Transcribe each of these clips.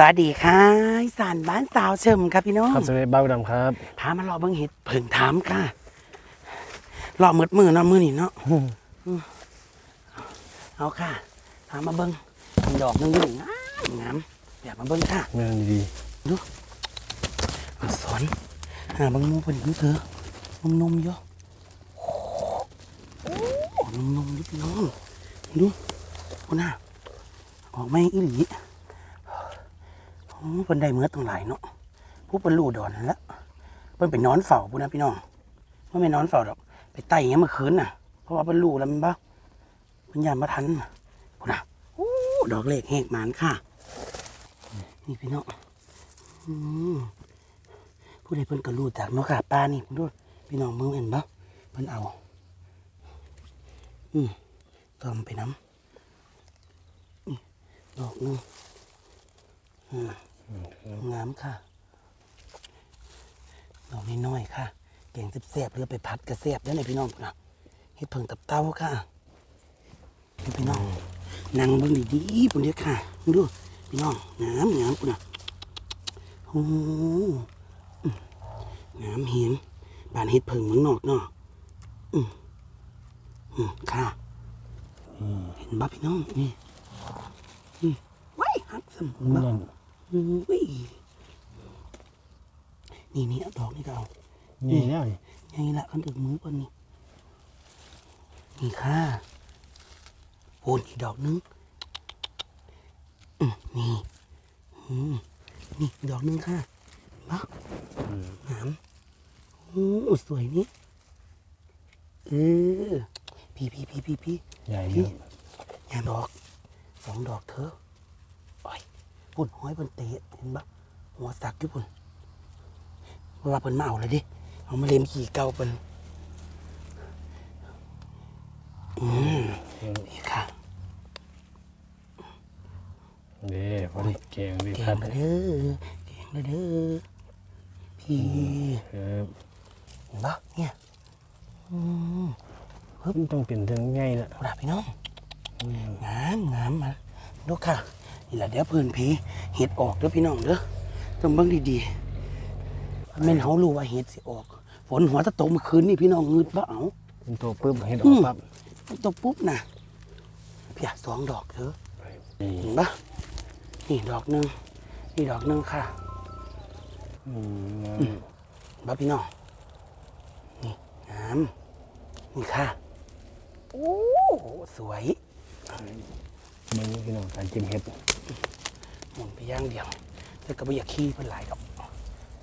สวัสดีค่ะอีสานบ้านสาวเชิมครับพี่น้องครับสวัสดีบ้าวดำครับพามารอเบิ้งเห็ดเพิ่งถามค่ะรอมืดมือเนาะมือนี่เนาะอืมเอาค่ะพามาเบิ้งมีดอกหนึงอยู่งามงามอยากมาเบิ้งค่ะเมืองดีมาสอนหาเบางมูเป็นดูเถอะนมนมๆเยอะโอ้โหนมนมๆอยู่พี่น้องดูคุณน่ะออกไม่อีหลีโอ้ เป็นได้เมื่อตั้งหลายเนาะผู้เป็นลู่ดอนแล้วเพิ่นไปนอนเฝ้าพูนะพี่น้องว่าไม่นอนเฝ้าดอก ไปไต่เงี้ยเมื่อคืนน่ะ เพราะว่าเป็นลู่แล้วมันบ้าเพิ่นยานมาทันพูนะโอ้ดอกเล็กแหกหมานค่ะ นี่พี่น้องอืมผู้ใดเพิ่นก็รู้จากเนาะค่ะป้านี่พุ่นดูพี่น้องมึงเห็นบ่เพิ่นเอา อืมตอมไปน้ำดอกนึงอืม งามค่ะดอกน้อยๆค่ะแกงแซ่บๆหรือไปพัดกระแซ่บได้เลยพี่น้องนะเฮ็ดเพิ่งตับเต้าค่ะนี่พี่น้องนั่งเบิ่งดีๆพุ่นเด้อค่ะดูพี่น้องงามงามพุ่นน่ะโอ้โหน้ำเหียงบานเฮ็ดเพิ่งเมืองนอกเนาะอืมอืมค่ะเห็นบ่พี่น้องนี่อืมไว้ฮัดสมๆบ่นั่นอืมอุ้ย นี่นี่เอาดอกนี่ก็เอานี่แล้วนี่ไงละคันถึงมือก่อนนี่นี่ค่ะโอนอีกดอกนึงอืมนี่อืมนี่อีกดอกนึงค่ะเห็นบ่งามโอ้สวยนี่เออพี่พี่พี่พี่พี่ใหญ่พี่เนาะอย่าดอกสองดอกเถอะโอ้ย ปุ่นห้อยเพิ่นเตะเห็นปะหัวสักอยู่ปุ่นเพราะว่าเพิ่นมาเอาเลยดิเอามาเล่มขี่เก่าเพิ่นอืมนี่ค่ะเด้พอดีแกงดีแกครังบเลยเด้อแกงเลยเด้อพี่ครับเห็นปะเนี่ยอืมมันต้องเป็นเรื่องง่ายละ เอาล่ะพี่น้องงามงามมาดูค่ะ นี่แหละเดี๋ยวเพื่อนผีเห็ดออกเด้อพี่น้องเด้อต้องเบิ่งดีๆแม่นเขารู้ว่าเห็ดสิออก ฝนหัวตะตกเมื่อคืนนี่พี่น้องงืดว่าเอาเป็นตัวปุ๊บเห็ดออือกมปั๊บตกปุ๊บนะพี่อยากสองดอกเถอะนี่เห็นปะนี่ดอกหนึ่งนี่ดอกหนึ่งค่ะอืมเห็นปะพี่น้องนี่งามนี่ค่ะโอ้สวย มันพี่น้องการจิ้มเห็ดหมุนไปอย่างเดียวแต่ก็ไม่อยากขี้เพิ่นหลายดอก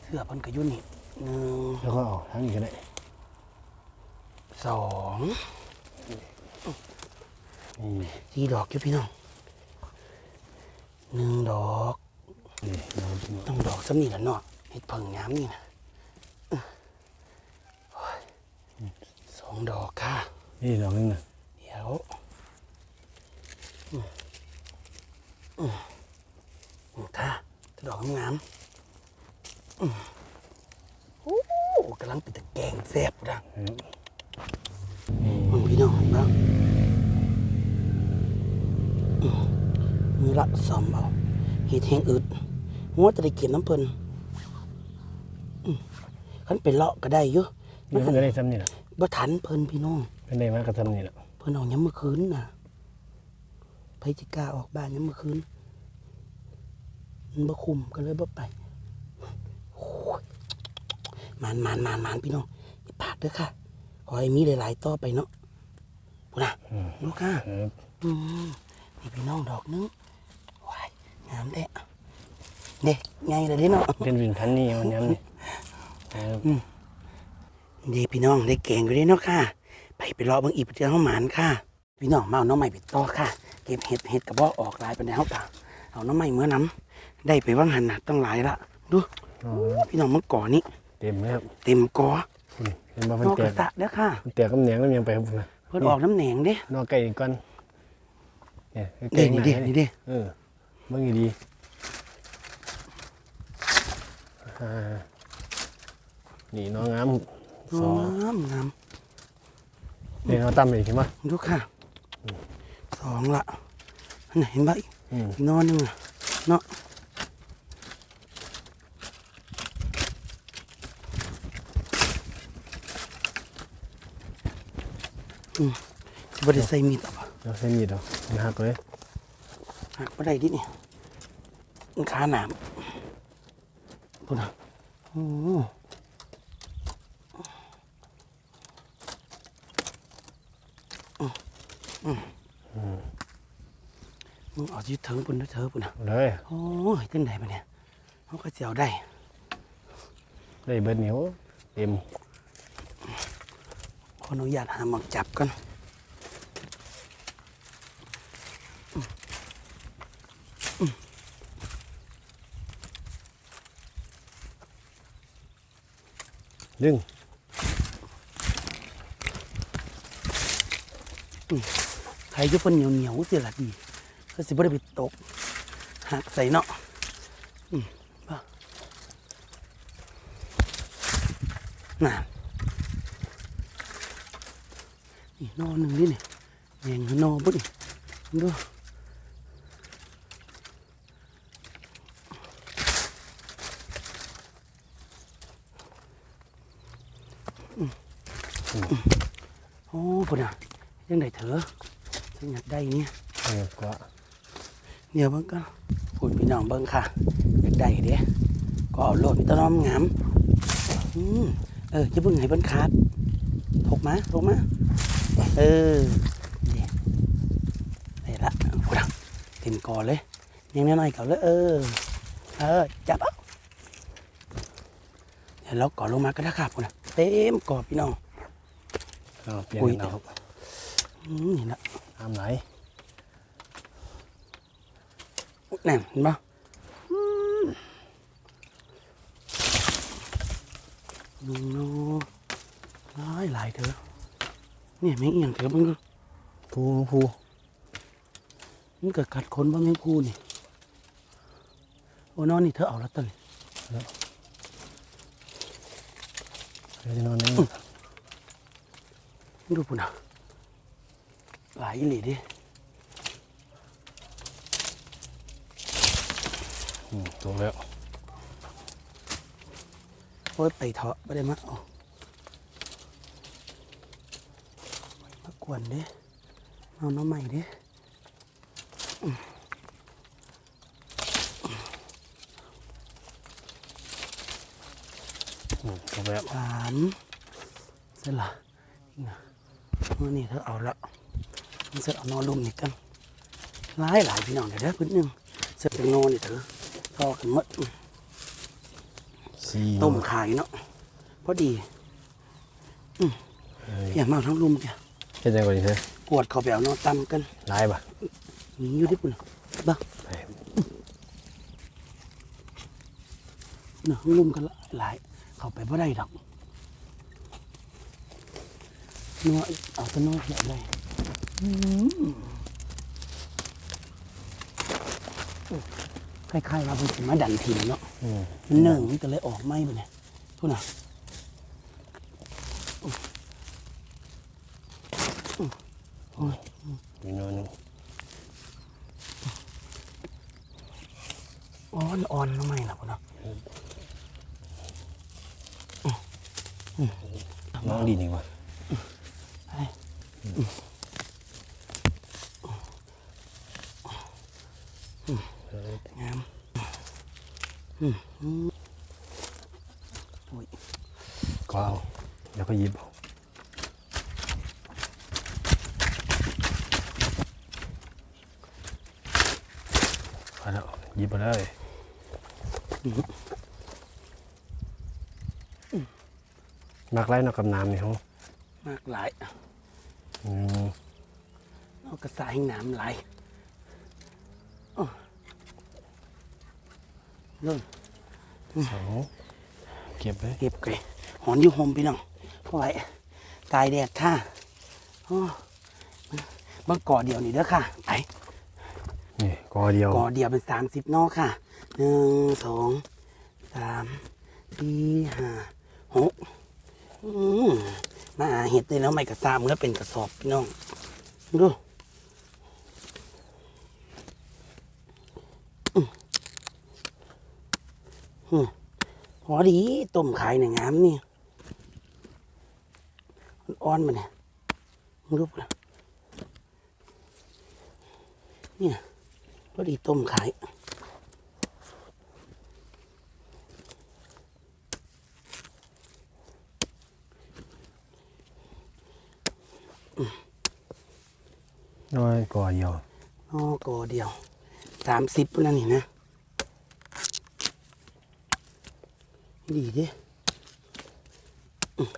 เสื้อเพิ่นก็อยุ่นนี่หนึ่งแล้วก็เอาทั้งนี้ก็ได้สองนี่สี่ดอกอยู่พี่น้องหนึ่งดอกนี่น้องพี่น้องต้องดอกซ้ำนี่แหละเนาะเห็ดเพิ่งงามนี่นะอื้อโอ้ยสองดอกค่ะนี่ดอกนึงน่ะเดี๋ยว อืมอืมอืมค่ะดอกงามอืมโอ้กำลังเป็นตะแกงแซ่บดังครับมึงพี่น้องนะมมือละสอมเอาเห็ดแห้งอึดหัวจะได้เก็บน้ำเพลินขันเป็นเลาะก็ได้เยอะมันก็ได้ซ้ำนี่แหละบ่ทันเพลินพี่น้องเป็นได้มากก็ซ้ำนี่แหละเพลินเอาย้ำเมื่อคืนน่ะ ไผจิกล้าออกบ้านย้ำเมื่อคืนมันบ่คุมก็เลยบ่ไปโอ้ยมานมานมานมานพี่น้องอย่าพลาดเด้อค่ะ ขอให้มีหลายๆต่อไปเนาะพูดนะอืมลูกค่ะครับอืมนี่พี่น้องดอกนึงว้ายงามแท้เด็กไงเลยเด้เนาะเป็นวินพันนี่มันย้ำนี่ครับเด็พี่น้องได้แกงก็ได้เนาะค่ะ ไปไปรอเบิ่งอีกเจ้าห้าหมานค่ะ พี่น้องมาเอาน้องใหม่ไปต่อค่ะ เก็บเห็ดเห็ดกระบอกออกหลายเป็นแนวตาเอาน้องใหม่เมื่อน้ำได้ไปว่างหันน่ะตั้งหลายละดูอ๋อพี่น้องมันก่อนี่เต็มเลยครับเต็มกออืมเห็นบ่มันนอกแตกระกสะเด้อค่ะมันแตกกำเนียงแล้วยังไปครับผมนะเพิ่นออกน้ำแหนงเด้นอกไก่อีกก่อนเนี่ยใกเด้ล้ๆนี่หาเด้ยนี่เด้เออเบิ่งดีๆอ่านี่น้องงามสองงามงามเดี๋ยวเราตั้มอีกใช่ไหมดูค่ะส องละไหนเห็นไหมอีนอนนึงอะเนาะอืมบริใส่มีดอะเราใส่มีดอะมันหักเลยหักไม่ได้ดิเนี่ยขาหนามพูดนะอืมอืม มมึงเอาที่เถิงปุ่นด้วยเถอะปุ่นน่ะเอาเลยโอ้ยจังไดมาเนี่ยเขาก็เสียวได้ ได้เบิดเหนียวเต็มขออนุญาตหาหมองจับกันดึงใค รจะเป็นเหนียวเหนียวเสียละดีก็สิบ่ได้ไปตกหักใส่เนาะอืมบ่น่ะนี่นอหนึ่งนี่นี่แยงนอปุ๊นี่ดูโอ้ปุ่นอะยังได้เถอะ ฉันอยากได้เนี่ยเออกว่าเดี๋ยวเบิ่งก็คุณพี่น้องเบิ่งค่ะ อยากได้เด้ก็เอาโลดมีต้นน้อมงามอืมเออจะเบิ่งให้เบิ่งขาดถกมาถกมาเออนี่ได้ละพูดอะเต็มกอเลยยังน้อยๆเก่าเลยเออเออจับเอาเดี๋ยวเราก่อลงมาก็ได้ครับคุณอะเต็มกอพี่น้องเอาเปลี่ยนอุ้ยกันเอาอืมนี่นะ ทำไหนแน่นเห็นปะนูโน่หลายหลายเถอะเนี่ยแมงเอียงเถอะมันก็ภูภูมันเกิดกัดคนบ้างแมงพูนี่โอ้นอนนี่เธอเอาแล้วตันเดี๋ยวจะนอนนี่ดูปุ่นอะ หลายอีหลีดิอืมตัวแล้ว โอ้ย ไปเถาะไม่ได้มาเอามากวนเด้เอาน้องใหม่เด้อืมตัวแล้วสามเสร็จละนี่นะมื่อนี่เธอเอาละมัน เสร็จเอานอนลุ่มนี่กันหลายหลายพี่น้องเดี๋ยวได้พื้นหนึ่งเสร็จเป็นนอนนี่เถอะทอกันหมดสี่ต้มขายเนาะพอดีเอ้ยอย่ามาเอาทั้งลุ่มแกเฮ็ดยังไงดีเธอกวดเขาไปเอานอนตำกันลายปะมีอยู่ที่ปุ่นบ้าไปเนาะทั้งลุ่มกันหลายเขาไปบ่ได้ดอกนัวเอาแตัวนัวเสียเลยอืม คล้ายๆว่าเป็นสิมาดันถิ่นเนาะอืมมันเนื่องมันก็เลยออกไหมไปเนี่ยทุกน่ะมีนอนหนึงอ่อนอ่อนทำไมล่ะพวกน่ะน้องดีนี่วะ งามอืมอืมอุ้ย ก็เอาเดี๋ยวก็หยิบเอาเอาแล้วหยิบมาเลยมักไล่นอกกับน้ำนี่ฮะมากหลายอืมเอากระสายน้ำไหลอ้ เริ่มสองเก็บเลยเก็บไก่หอนอยู่ห่มพี่น้องเพราะไว้ตายแดดค่ะอ้อเมื่อก่อเดียวนี่เด้อค่ะไปนี่กอเดียวก่อเดียวเป็นสามสิบนอกค่ะหนึ่งสองสามสี่ห้าหกอืมมาหาเห็ดได้แล้วไม่กระซามแล้วเป็นกระสอบพี่น้องดูอืม อืมพอดีต้มขายในงามนี่อ่อนๆมาเนี่ยมึงรูปนะเนี่ยพอดีต้มขายน้อยก่อเดียวอ๋อกอเดียวสามสิบนั่นนี่นะ ดีเดิอืม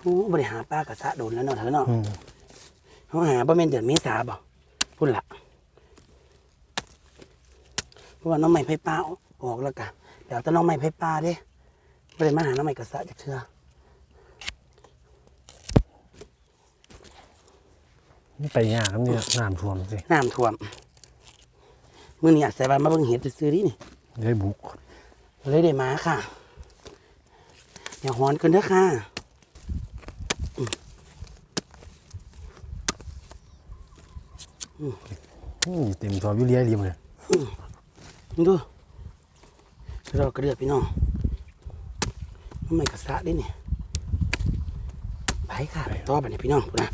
โอ้บริหารปลากระสะโดนแล้วเนาะเธอเนาะอืมเขาหาประมาณเดือนเมษาบ่พุ่นละเพราะว่าน้องใหม่ไผ่ปลาออกแล้วกะเดี๋ยวแต่น้องใหม่ไผ่ปลาเด้ไม่ได้มาหาน้องใหม่กระสะจากเชื่อนี่ไปยากครับเนี่ยน้ำท่วมสิน้ำท่วมมื่อนี้อาจใส่บานมาเบิ่งเห็ดซื้อๆดินี่ได้บุกเลยได้มาค่ะ อย่าหอนกันเด้อค่ะอืมเต็มซอบอยู่เลียริมเลยดูเรากระเดือดพี่น้องทำไมกระสะได้เนี่ยไปค่ะไปต่อไปเนี่ยพี่น้องนะ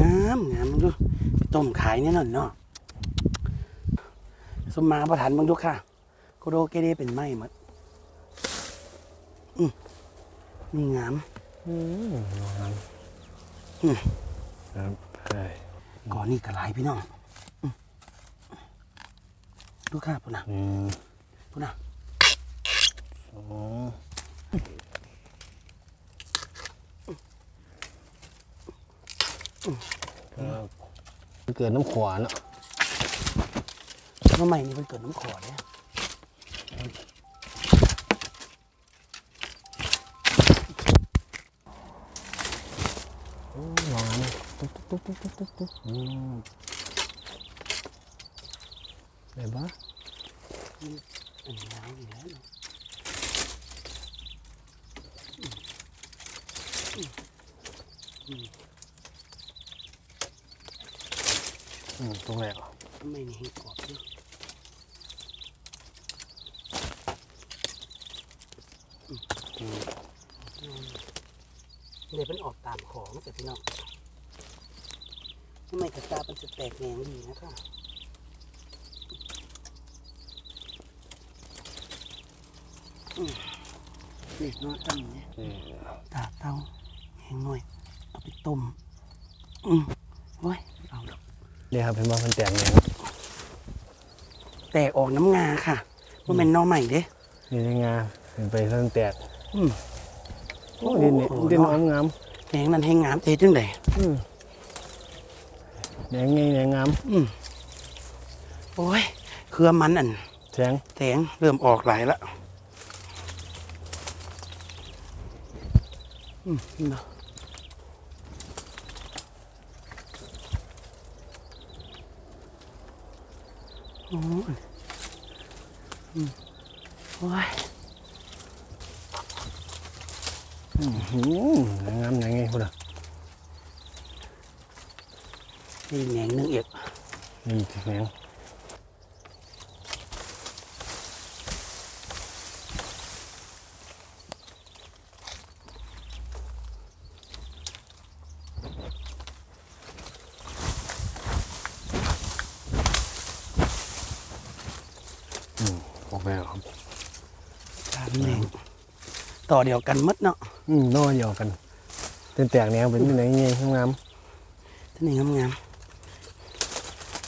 งามงามมึงดูต้มขายเนี่ยนอนเนาะสมมาประทานมึงดูค่ะโกโดเกเดเป็นไม้หมดอืม นี่งามอืมน้ำอืมครับใช่ก่อนนี่กระไรพี่น้องอืมดูค่ะพูดนะอืมพูดนะสองครับเกิดน้ำขวานอะน้องใหม่นี่มันเกิดน้ำขอเนี่ย ลองนะ ตุ๊บตุ๊บตุ๊บตุ๊บตุ๊บอืมได้ปะอันนี้น้ำอยู่แล้วอืมตรงไหนอะทำไมนี่ให้กรอบด้วยอืมเดี๋ยวเป็นออกตามของแต่พี่น้อง ทำไมกระตาเป็นจะแตกแหนงดีนะคะอืมเด็กน้อยตั้งเนี่ยนี่ตาเต้าแห้งหน่อย เอาไปต้ม อืมโอ้ยไม่เอาดอกเรียกครับเป็นว่ามันแตกเนี่ยแตกออกน้ำงาค่ะว่าเป็นหน้อใหม่เด้นี่ในงาเป็นไปท่านแตกอืมโอ้ดินนี่โอ้ดินเนาะน้ำงามแหงนั้นแห้งงามเทจังไดอืม แดงไงแดงงามอืมโอ้ย เครือมันอันแทงแสงเริ่มออกหลายละอืมเนาะโอ้ยอืมโอ้ยอืมหืมแดงงามแดงไงพูดอะ นี่แหนงหนึงเอกนี่แดงอืมออกแล้วครับสามแหนงต่อเดียวกันหมดเนาะอืมน้อยเดียวกันเป็นแตกแนวเป็นยังไงไงงามท่านี่งามๆโ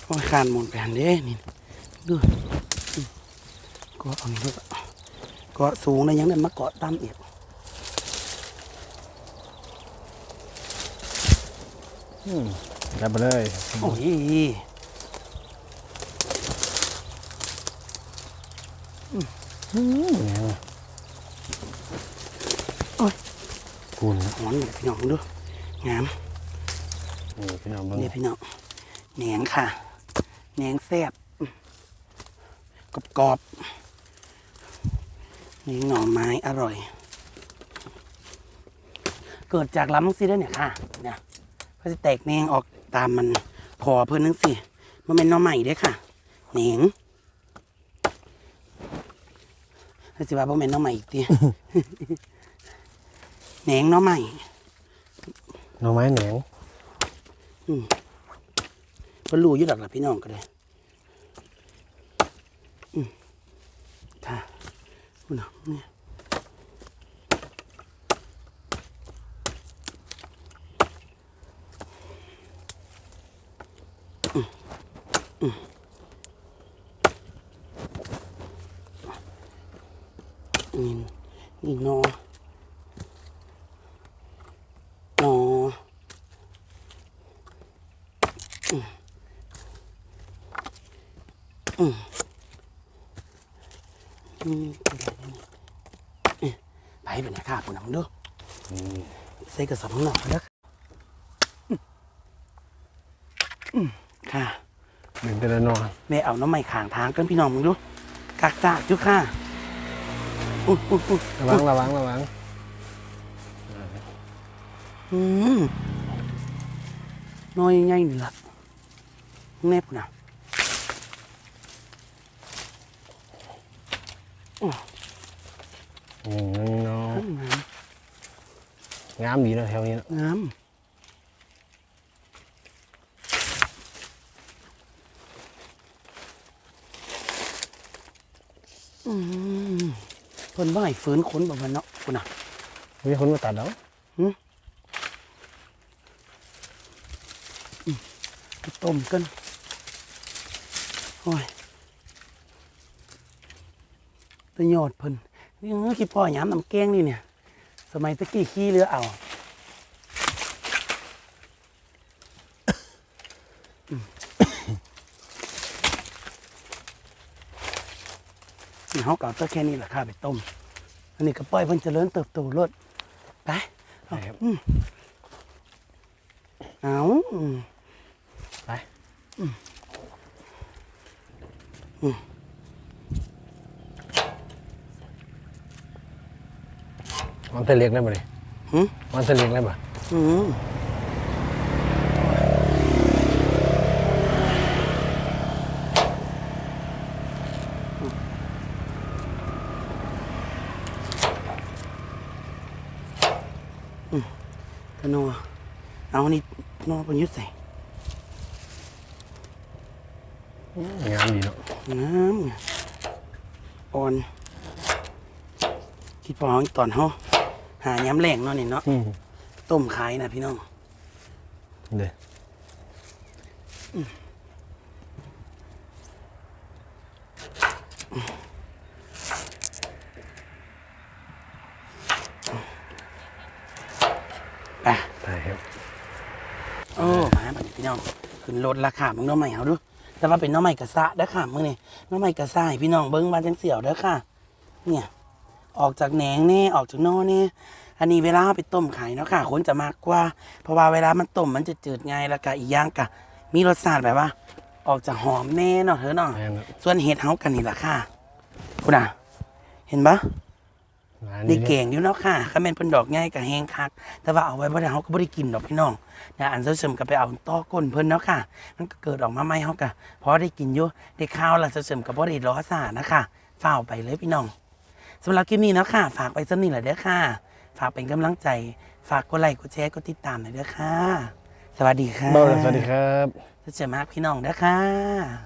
อ้ยคานหมุนไปหันเด้นี่ดูอืมก็เอานี่ด้วยเกาะสูงนะยังได้มาเกาะต่ำอีกอืมได้ไปเลยโอ้ยอืมแหงโอ้ยพูนหอนพี่น้องดูงามนี่พี่น้องเบิ่งนี่พี่น้องแหนงค่ะ แหนงแซ่บกรอบกรอบๆนี่หน่อไม้อร่อย เกิดจากลำสิได้อเนี่ยค่ะเนี่ยก็จะแตกแหนงออกตามมันพอเพื่อนนึงสิมันเป็นหน่อใหม่เด้อค่ะแหนงแล้วสิว่าบ่แม่นหน่อใหม่อีกทีแหนงหน่อใหม่หน่อไม้แหนงอืมเพิ่นรู้อยู่ดอกล่ะพี่น้องก็ได้อืมค่ะคุณน่ะเนี่ยอืมอืมนี่นี่นอออืมอืมอืมเอ๊ะไปเป็นไงข้าคุณน้ำเด้ออใส่ กระสอบข้างนอกเด้ออืมอืมค่ะเดินแต่ละนอนแม่เอาน้ำใหม่ขางทางกันพี่น้องมึงดูกักซากจุค่ะอุ๊ยอุ๊ยอุ๊ยระวังระวังระวังอืมน้อยใหญ่นี่ละแนบนะอืมนาะง งามดีเนาะแถวนี้เนาะงามอืมเพิ่นบ่ให้ฝืนขนบ่มันเนาะคุณน่ะมีคนมาตัดแล้วไปต้มกันโอ้ยแตะยอดเพิ่นนี่เงือขี้พ่อหยามน้ำแกงนี่เนี่ย สมัยตะกี้ขี้เรือเอาอืมนี่เขาเก่าตัวแค่นี้แหละค่ะไปต้ม อันนี้ก็ปล่อยเพิ่นเจริญเติบโตรดไปใช่ครับเอาอืมไปมั นจะเล็กได้ป่ะนี่หืมมันจะเล็กได้ป่ะอืมอืมธนูเอานี่นอประยุทธ์ใส่งามดีเนาะงามอ่อน คิดพอเอาตอนเขา หาย้ำแรงเนาะนี่เนาะอืมต้มขายนะพี่น้อง เด้อไปไปครับโอ้มาบัดนี้พี่น้องขึ้นรถราคามึงน้องใหม่เอาดูแต่ว่าเป็นน้องใหม่กระซะเด้อค่ะมึงนี่น้องใหม่กระซะให้พี่น้องเบิ้งมาจังเสี่ยวเด้อค่ะ เนี่ย ออกจากแหนงแน่ออกจากนอแน่อันนี้เวลาเอาไปต้มขายเนาะค่ะคนจะมากกว่า เพราะว่าเวลามันต้มมันจะจืดไงแล้วก็อีกอย่างกะมีรสชาติแบบว่า ออกจากหอมแน่เนาะเธอเนาะแม่นเนาะส่วนเห็ดเฮากันนี่แหละค่ะคุณอะ เห็นปะงานได้นี้เก่งอยู่เนาะค่ะข้าเป็นเพิ่นดอกง่ายกับแห้งคัก แต่ว่าเอาไว้บ่ได้เฮาก็บ่ได้กินดอกพี่น้องนะอันเสริมก็ไปเอาต้อก้นเพิ่นเนาะค่ะ มันก็เกิดออกมาใหม่เฮาก็พอได้กินอยู่ได้ข้าวและเสริมก็บ่ได้ล้อซ่านะคะฝ้าวไปเลยพี่น้อง สำหรับคลิปนี้เนาะค่ะ ฝากไปสักนิดแหละเด้อค่ะ ฝากเป็นกำลังใจ ฝากกดไลค์ กดแชร์ กดติดตามหน่อยเด้อค่ะ สวัสดีค่ะเบ้าเลยสวัสดีครับเสริมมากพี่น้องเด้อค่ะ